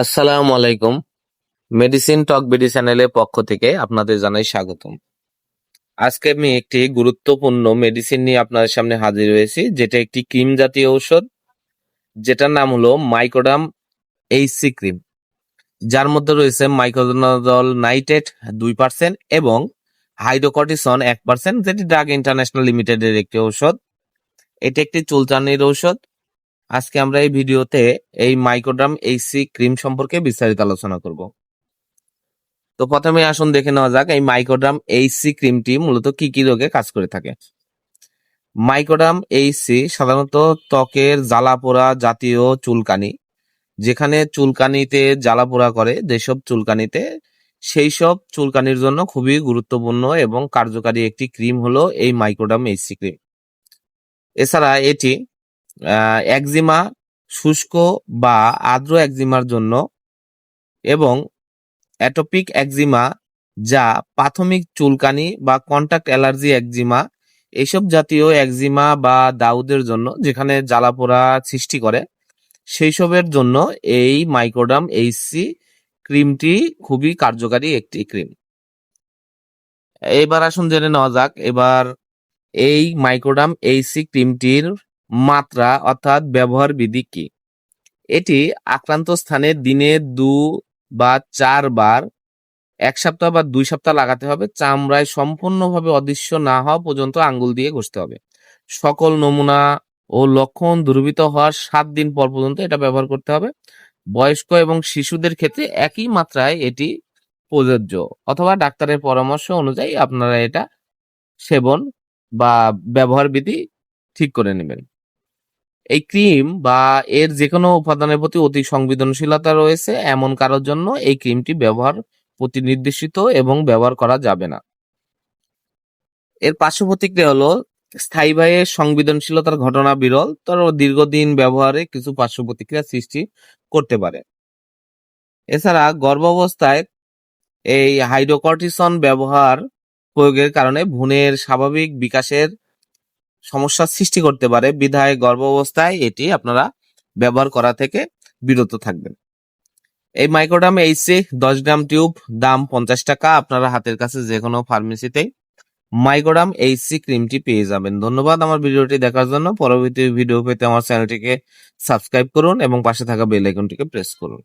আসসালামু আলাইকুম। মেডিসিন টক বিডি চ্যানেলের পক্ষ থেকে আপনাদের জানাই স্বাগতম। আজকে আমি একটি গুরুত্বপূর্ণ মেডিসিন নিয়ে আপনাদের সামনে হাজির হয়েছি, যেটা একটি ক্রিম জাতীয় ঔষধ, যেটার নাম হলো মাইক্রোডাম এইচসি ক্রিম যার মধ্যে রয়েছে মাইক্রোডোনাজল নাইটেট দুই পার্সেন্ট এবং হাইড্রোকর্টিসন এক পার্সেন্ট যেটি ড্রাগ ইন্টারন্যাশনাল লিমিটেডের একটি ঔষধ। এটি একটি চুলচানির ঔষধ। আজকে আমরা এই ভিডিওতে এই মাইক্রোড্রাম এইচসি ক্রিম সম্পর্কে বিস্তারিত আলোচনা করব। তো প্রথমে আসুন দেখে নেওয়া যাক এই মাইক্রোড্রাম এইচসি ক্রিমটি মূলত কি কি রোগে কাজ করে থাকে। মাইক্রোডাম এইচসি সাধারণত ত্বকের জ্বালাপোড়া জাতীয় চুলকানি, যেখানে চুলকানিতে জ্বালাপোড়া করে যেসব চুলকানিতে সেই সব চুলকানির জন্য খুবই গুরুত্বপূর্ণ এবং কার্যকারী একটি ক্রিম হলো এই মাইক্রোডাম এইচসি ক্রিম। এছাড়া এটি একজিমা শুষ্ক বা আর্দ্র একজিমার জন্য এবং অ্যাটোপিক একজিমা যা প্রাথমিক চুলকানি বা কন্টাক্ট অ্যালার্জি একজিমা এইসব জাতীয় একজিমা বা দাউদের জন্য যেখানে জ্বালাপোড়া সৃষ্টি করে সেই সবের জন্য এই মাইক্রোডাম এইচসি ক্রিমটি খুবই কার্যকারী একটি ক্রিম এবার আসুন জেনে নেওয়া যাক, এবার এই মাইক্রোডাম এইচসি ক্রিমটির মাত্রা অর্থাৎ ব্যবহার বিধি কি? এটি আক্রান্ত স্থানে দিনে দু বা চারবার এক সপ্তাহ বা দুই সপ্তাহ লাগাতে হবে, চামড়ায় সম্পূর্ণভাবে অদৃশ্য না হওয়া পর্যন্ত আঙ্গুল দিয়ে ঘষতে হবে। সকল নমুনা ও লক্ষণ দূরীভূত হওয়ার সাত দিন পর পর্যন্ত এটা ব্যবহার করতে হবে। বয়স্ক এবং শিশুদের ক্ষেত্রে একই মাত্রায় এটি প্রযোজ্য, অথবা ডাক্তারের পরামর্শ অনুযায়ী আপনারা এটা সেবন বা ব্যবহার বিধি ঠিক করে নেবেন। এই ক্রিম বা এর যে কোনো উপাদানের প্রতি অতি সংবেদনশীলতা রয়েছে এমন কারোর জন্য এই ক্রিমটি ব্যবহার প্রতি নির্দেশিত এবং ব্যবহার করা যাবে না। এর পার্শ্ব প্রতিক্রিয়া হলো, স্থায়ী ভাইয়ের সংবেদনশীলতার ঘটনা বিরল তবে দীর্ঘদিন ব্যবহারে কিছু পার্শ্ব প্রতিক্রিয়া সৃষ্টি করতে পারে। এছাড়া গর্ভাবস্থায় এই হাইড্রোকর্টিসন ব্যবহার প্রয়োগের কারণে ভ্রূণের স্বাভাবিক বিকাশের সমস্যার সৃষ্টি করতে পারে। বিধায় গর্ভাবস্থায় এটি আপনারা ব্যবহার করা থেকে বিরত থাকবেন। এই মাইক্রোডাম এইচসি দশ গ্রাম টিউব দাম পঞ্চাশ টাকা। আপনারা হাতের কাছে যে কোনো ফার্মেসিতেই মাইক্রোডাম এইচসি ক্রিমটি পেয়ে যাবেন। ধন্যবাদ আমার ভিডিওটি দেখার জন্য। পরবর্তী ভিডিও পেতে আমার চ্যানেলটিকে সাবস্ক্রাইব করুন এবং পাশে থাকা বেল আইকনটিকে প্রেস করুন।